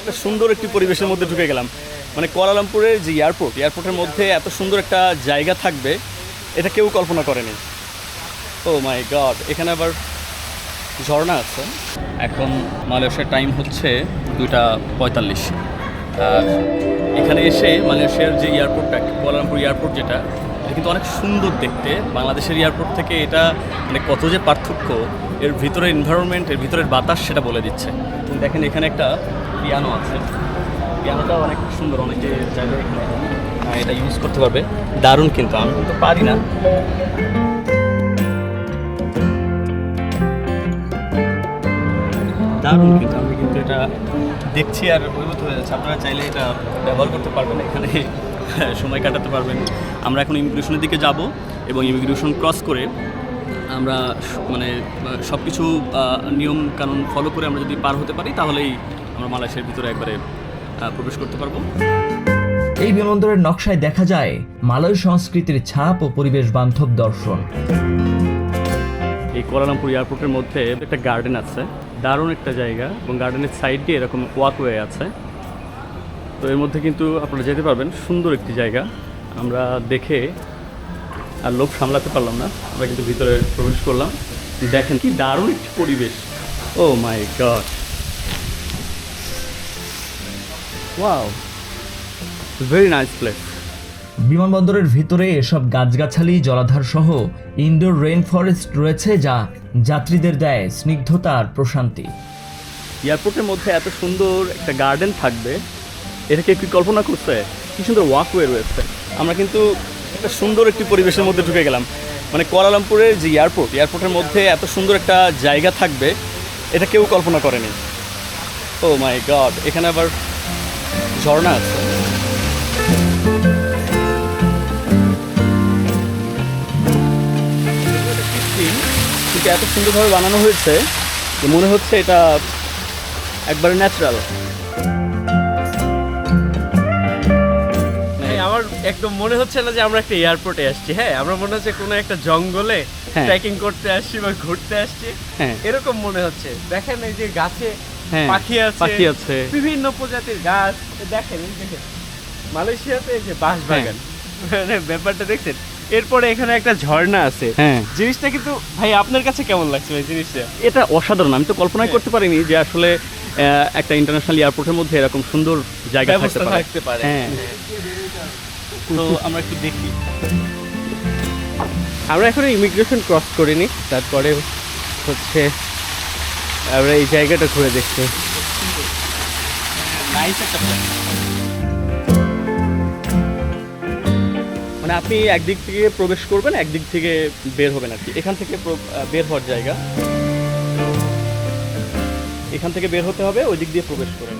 একটা সুন্দর একটি পরিবেশের মধ্যে ঢুকে গেলাম। মানে কুয়ালালামপুরের যে এয়ারপোর্ট এয়ারপোর্টের মধ্যে এত সুন্দর একটা জায়গা থাকবে, এটা কেউ কল্পনা করেনি। ও মাই গড এখানে আবার ঝর্ণা আছে। এখন মালয়েশিয়ার টাইম হচ্ছে দুইটা পঁয়তাল্লিশ। আর এখানে এসে মালয়েশিয়ার যে এয়ারপোর্টটা কুয়ালালামপুর এয়ারপোর্ট যেটা, এটা কিন্তু অনেক সুন্দর দেখতে। বাংলাদেশের এয়ারপোর্ট থেকে এটা মানে কত যে পার্থক্য, এর ভিতরের এনভায়রনমেন্ট এর ভিতরের বাতাস সেটা বলে দিচ্ছে। দেখেন এখানে একটা পিয়ানো আছে। পিয়ানোটা অনেক সুন্দর, অনেকে চাইলে এটা ইউজ করতে পারবে। দারুণ কিন্তু, আমি কিন্তু পারি না। দারুণ কিন্তু, আমি কিন্তু এটা দেখছি আর অভিভূত হয়ে যাচ্ছে। আপনারা চাইলে এটা ব্যবহার করতে পারবেন এখানে, সময় কাটাতে পারবেন। আমরা এখন ইমিগ্রেশনের দিকে যাব এবং ইমিগ্রেশন ক্রস করে আমরা মানে সব কিছু নিয়ম কানুন ফলো করে আমরা যদি পার হতে পারি, তাহলেই আমরা মালয়েশিয়ার ভিতরে একবারে প্রবেশ করতে পারব। এই বিমানবন্দরের নকশায় দেখা যায় মালয় সংস্কৃতির ছাপ ও পরিবেশ বান্ধব দর্শন। এই কোয়ালালামপুর এয়ারপোর্টের মধ্যে একটা গার্ডেন আছে দারুণ একটা জায়গা এবং গার্ডেনের সাইড দিয়ে এরকম ওয়াকওয়ে আছে। তো এর মধ্যে কিন্তু আপনারা যেতে পারবেন সুন্দর একটি জায়গা। আমরা দেখে আর লোভ সামলাতে পারলাম না আমরা কিন্তু ভিতরে প্রবেশ করলাম। দেখেন কি দারুণ একটি পরিবেশ। ও my God wow very nice place বিমানবন্দরের ভিতরে এসব গাছগাছালি জলাধার সহ ইনডোর রেইন ফরেস্ট রয়েছে যা যাত্রীদের দেয় স্নিগ্ধতা আর প্রশান্তি। এয়ারপোর্টের মধ্যে এত সুন্দর একটা গার্ডেন থাকবে এটাকে কি কল্পনা করছে? কি সুন্দর ওয়াকওয়ে রয়েছে। আমরা কিন্তু একটা সুন্দর একটি পরিবেশের মধ্যে ঢুকে গেলাম। মানে কুয়ালালামপুরের যে এয়ারপোর্ট এয়ারপোর্টের মধ্যে এত সুন্দর একটা জায়গা থাকবে এটা কেউ কল্পনা করেনি। ও মাই গড এখানে আবার ঝর্ণা আছে। কিন্তু এত সুন্দরভাবে বানানো হয়েছে যে মনে হচ্ছে এটা একবারে ন্যাচারাল আমার একদম মনে হচ্ছে না যে আমরা একটা এয়ারপোর্টে আসছি। হ্যাঁ আমরা মনে হচ্ছে কোনো একটা জঙ্গলে হ্যাঁ। ট্রেকিং করতে আসছি বা ঘুরতে আসছি। হ্যাঁ। এরকম মনে হচ্ছে। দেখেন এই যে গাছে হ্যাঁ পাখি আছে পাখি আছে। বিভিন্ন প্রজাতির গাছ। দেখেন দেখেন। মালয়েশিয়াতে এই যে বাঁশ বাগান মানে ব্যাপারটা দেখছেন? এরপরে এখানে একটা ঝর্ণা আছে। হ্যাঁ। জিনিসটা কিন্তু ভাই আপনার কাছে কেমন লাগছে ভাই জিনিসটা? এটা অসাধারণ। আমি তো কল্পনাই করতে পারিনি যে আসলে একটা ইন্টারন্যাশনাল এয়ারপোর্টের মধ্যে এরকম সুন্দর জায়গা থাকতে পারে। থাকতে পারে। হ্যাঁ। তো আমরা একটু দেখি। আমরা এখনও ইমিগ্রেশন ক্রস করিনি। তারপরে হচ্ছে আমরা এই জায়গাটা ঘুরে দেখছি। মানে আপনি একদিক থেকে প্রবেশ করবেন, একদিক থেকে বের হবেন আর কি। এখান থেকে বের হওয়ার জায়গা। এখান থেকে বের হতে হবে, ওই দিক দিয়ে প্রবেশ করেন